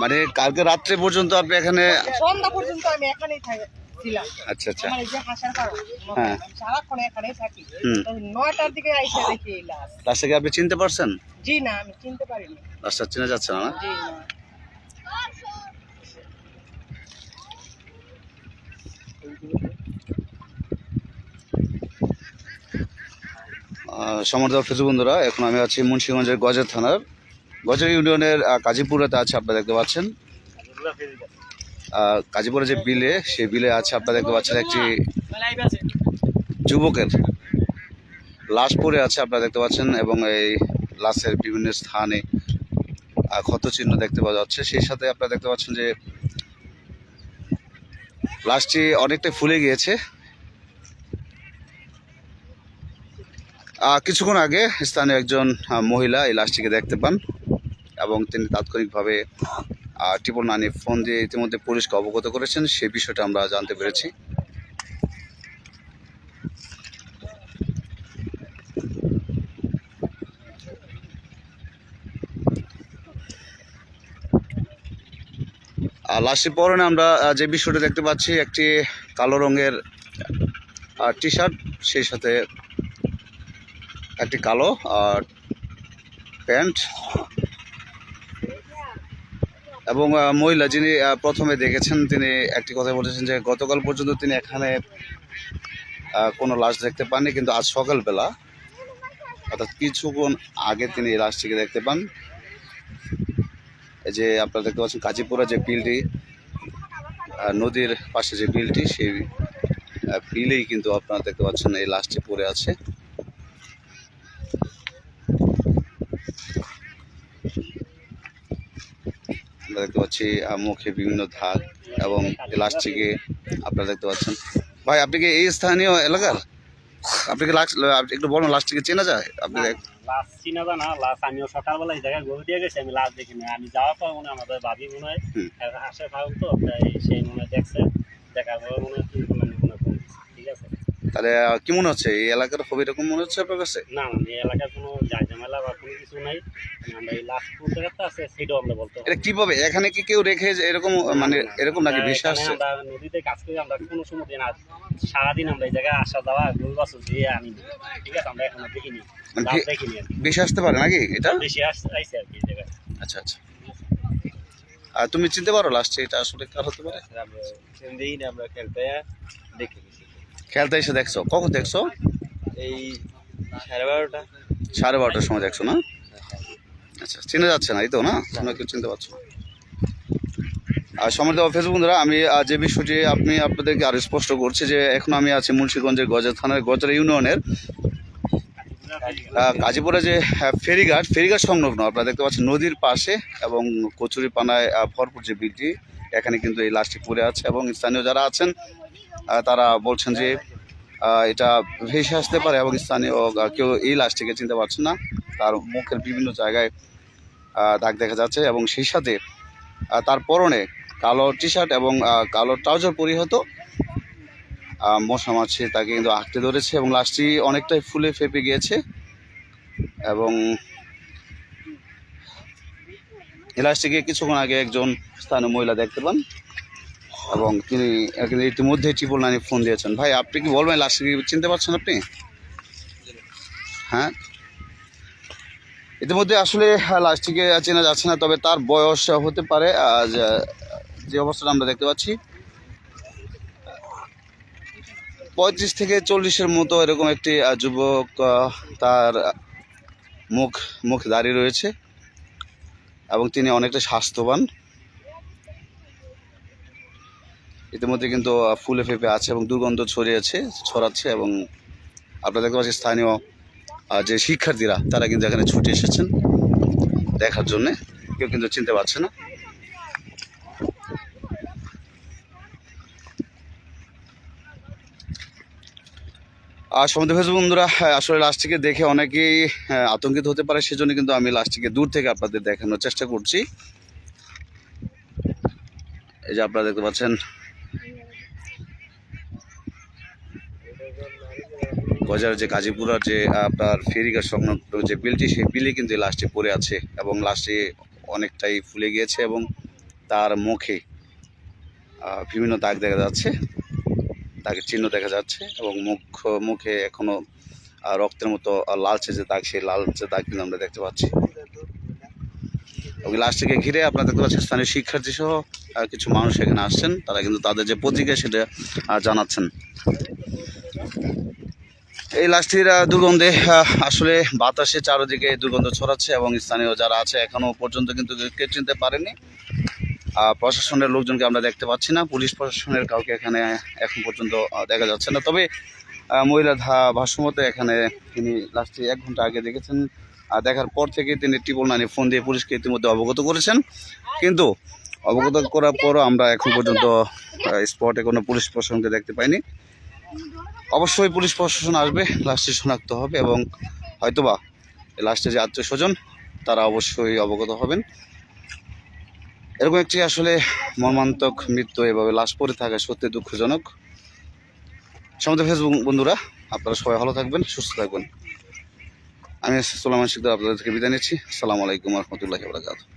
মানে কালকে রাত্রে পর্যন্ত আপনি এখানে সন্ধ্যা পর্যন্ত আমি এখানেই ছিলাম। আচ্ছা আচ্ছা। এই যে হাসার কারণ হ্যাঁ। আমি সারাক্ষণ এখানেই থাকি। তো নয়টার দিকে আইসা দেখি এই লাশ লাশটাকে আপনি চিনতে পারছেন? জি না আমি চিনতে পারিনি লাশটা চেনা যাচ্ছে না জি না। ফেসবুক বন্ধুরা এখন আমি আছি মুন্সিগঞ্জের গজের থানার গজের ইউনিয়নের কাজীপুরাতে আছে আপনারা দেখতে পাচ্ছেন। কাজীপুরে যে বিলে সেই বিলে আছে আপনারা দেখতে পাচ্ছেন একটি যুবকের। লাশ পড়ে আছে আপনারা দেখতে পাচ্ছেন এবং এই লাশের বিভিন্ন স্থানে আহ, ক্ষত চিহ্ন দেখতে পাওয়া যাচ্ছে। সেই সাথে আপনারা দেখতে পাচ্ছেন যে লাশটি অনেকটাই ফুলে গিয়েছে। কিছুক্ষণ আগে স্থানীয় একজন মহিলা এই লাশটিকে দেখতে পান। এবং তিনি তাৎক্ষণিকভাবে টিপন নানি ফোন দিয়ে ইতিমধ্যে পুলিশকে অবগত করেছেন, সেই বিষয়টা আমরা জানতে পেরেছি। আর লাশটির পরনে আমরা যে বিষয়টা দেখতে পাচ্ছি, একটি কালো রঙের টি শার্ট সেই সাথে একটি কালো প্যান্ট। এবং মহিলা যিনি প্রথমে দেখেছেন, তিনি একটি কথা বলেছেন যে গতকাল পর্যন্ত তিনি এখানে কোনো লাশ দেখতে পাননি, কিন্তু আজ সকালবেলা, অর্থাৎ কিছুক্ষণ আগে তিনি এই লাশটিকে দেখতে পান। এই যে আপনারা দেখতে পাচ্ছেন, কাজীপুরা যে বিলটি নদীর পাশে যে বিলটি, সেই বিলেই কিন্তু আপনারা দেখতে পাচ্ছেন এই লাশটি পড়ে আছে। আমরা দেখতে পাচ্ছি মুখে বিভিন্ন ধাক এবং প্লাস্টিকে আপনারা দেখতে পাচ্ছেন। ভাই আপনি কি এই স্থানীয় এলাকার? আপনি কি লাস্ট একটু বলুন লাশটিকে চেনা যায়? আপনি দেখ- চিনা জানা আমিও সকালবেলা এই জায়গায় গরু দিয়ে গেছি আমি লাস্ট দেখিনি আমি পর মনে হয় আমাদের ভাবি মনে হয় তো সেই মনে হয় দেখছে দেখার পর মনে হয় কিন্তু মানে মনে হয় ফোন দিছে। ঠিক আছে তাহলে কি মনে হচ্ছে? এই এলাকার হবে এরকম মনে হচ্ছে আপনার কাছে? না না এই এলাকায় কোনো ঝামেলা বা কোনো কিছু নাই। আমরা এই লাস্ট কোন জায়গাটা আছে সেটাও আমরা বলতে এটা কীভাবে? এখানে কি কেউ রেখে যে এরকম মানে এরকম নাকি আমরা ভেসে আসছে? আমরা নদীতে কাজ করি আমরা কোনো সময় দিন আর সারাদিন আমরা এই জায়গায় আসা যাওয়া গরু বাছুর দিয়ে আনি। ঠিক আছে আমরা এখনও দেখিনি। মানে দেখিনি ভেসে আসতে পারে নাকি এটা? বেশি আসছে আর কি এই জায়গায়। আচ্ছা আচ্ছা। আর তুমি চিনতে পারো লাস্টে এটা আসলে কার হতে পারে? আমরা আমরা খেলতে দেখে গেছি খেলতে এসে দেখছ? কখন দেখছ? এই সাড়ে বারোটা। সাড়ে বারোটার সময় দেখছ না? আচ্ছা চিনে যাচ্ছে না এই তো না? তোমরা কেউ চিনতে পারছ না। আর সমর্থ ফেসবুক বন্ধুরা আমি যে বিষয়টি আপনি আপনাদেরকে আরও স্পষ্ট করছি যে এখন আমি আছি মুন্সিগঞ্জের গজা থানার গজরা ইউনিয়নের গাজীপুরে যে ফেরিঘাট ফেরিঘাট সংলগ্ন আপনারা দেখতে পাচ্ছেন নদীর পাশে এবং কচুরি পানায় ভরপুর যে বৃদ্ধি এখানে কিন্তু এই লাশটি পড়ে আছে এবং স্থানীয় যারা আছেন তারা বলছেন যে এটা ভেসে আসতে পারে এবং স্থানীয় কেউ এই লাশটিকে চিনতে পারছে না। তার মুখের বিভিন্ন জায়গায় দাগ দেখা যাচ্ছে এবং সেই সাথে তার পরনে কালো টি শার্ট এবং কালো ট্রাউজার পরিহত মশা মাছি তাকে কিন্তু আঁকতে ধরেছে এবং লাশটি অনেকটাই ফুলে ফেপে গিয়েছে এবং এই লাশটিকে কিছুক্ষণ আগে একজন স্থানীয় মহিলা দেখতে পান। এবং তিনি ইতিমধ্যে ট্রিপল নাইনে ফোন দিয়েছেন। ভাই, আপনি কি বলবেন? লাশটিকে চিনতে পারছেন আপনি? হ্যাঁ? ইতিমধ্যে আসলে লাশটিকে চেনা যাচ্ছে না, তবে তার বয়স হতে পারে যে অবস্থাটা আমরা দেখতে পাচ্ছি। পঁয়ত্রিশ থেকে চল্লিশের মতো এরকম একটি যুবক তার মুখ মুখ দাঁড়িয়ে রয়েছে এবং তিনি অনেকটা স্বাস্থ্যবান। ইতিমধ্যে কিন্তু ফুলে ফেপে আছে এবং দুর্গন্ধ ছড়িয়েছে ছড়াচ্ছে এবং আপনারা দেখতে পাচ্ছেন স্থানীয় যে শিক্ষার্থীরা তারা কিন্তু এখানে ছুটে এসেছেন দেখার জন্যে। কেউ কিন্তু চিনতে পারছে না। আর সমুদ্র ফেসবুক বন্ধুরা হ্যাঁ, আসলে লাস্টটিকে দেখে অনেকেই হ্যাঁ, আতঙ্কিত হতে পারে সেজন্য কিন্তু আমি লাস্টটিকে দূর থেকে আপনাদের দেখানোর চেষ্টা করছি। এই যে আপনারা দেখতে পাচ্ছেন বাজার যে গাজীপুরার যে আপনার ফেরিঘাট সংলগ্ন যে বিলটি সেই বিলে কিন্তু লাশটি পড়ে আছে এবং লাশটি অনেকটাই ফুলে গিয়েছে এবং তার মুখে বিভিন্ন দাগ দেখা যাচ্ছে। দাগের চিহ্ন দেখা যাচ্ছে এবং মুখ মুখে এখনও আহ, রক্তের মতো লালচে যে দাগ সেই লালচে দাগ কিন্তু আমরা দেখতে পাচ্ছি। ওই লাশটিকে ঘিরে আপনারা দেখতে পাচ্ছেন স্থানীয় শিক্ষার্থী সহ কিছু মানুষ এখানে আসছেন। তারা কিন্তু তাদের যে প্রতিক্রিয়া সেটা জানাচ্ছেন। এই লাশটির দুর্গন্ধে আসলে বাতাসে চারিদিকে দুর্গন্ধ ছড়াচ্ছে এবং স্থানীয় যারা আছে এখনও পর্যন্ত কিন্তু কে চিনতে পারেনি। প্রশাসনের লোকজনকে আমরা দেখতে পাচ্ছি না, পুলিশ প্রশাসনের কাউকে এখানে এখন পর্যন্ত দেখা যাচ্ছে না। তবে মহিলা ভাষ্যমতে এখানে তিনি লাস্টে এক ঘণ্টা আগে দেখেছেন। দেখার পর থেকে তিনি ট্রিপল নাইনে ফোন দিয়ে পুলিশকে ইতিমধ্যে অবগত করেছেন। কিন্তু অবগত করার পরও আমরা এখন পর্যন্ত স্পটে কোনো পুলিশ প্রশাসনকে দেখতে পাইনি। অবশ্যই পুলিশ প্রশাসন আসবে লাশটি শনাক্ত হবে এবং হয়তোবা লাশটি যে আত্মীয় স্বজন, তারা অবশ্যই অবগত হবেন। এরকম একটি আসলে মর্মান্তক মৃত্যু এভাবে লাশ পড়ে থাকা সত্যি দুঃখজনক। সমস্ত ফেসবুক বন্ধুরা, আপনারা সবাই ভালো থাকবেন, সুস্থ থাকবেন। আমি সোলামান শিকদার আপনাদের থেকে বিদায় নিচ্ছি। আসসালামু আলাইকুম রহমতুল্লাহি বারাকাতুহু।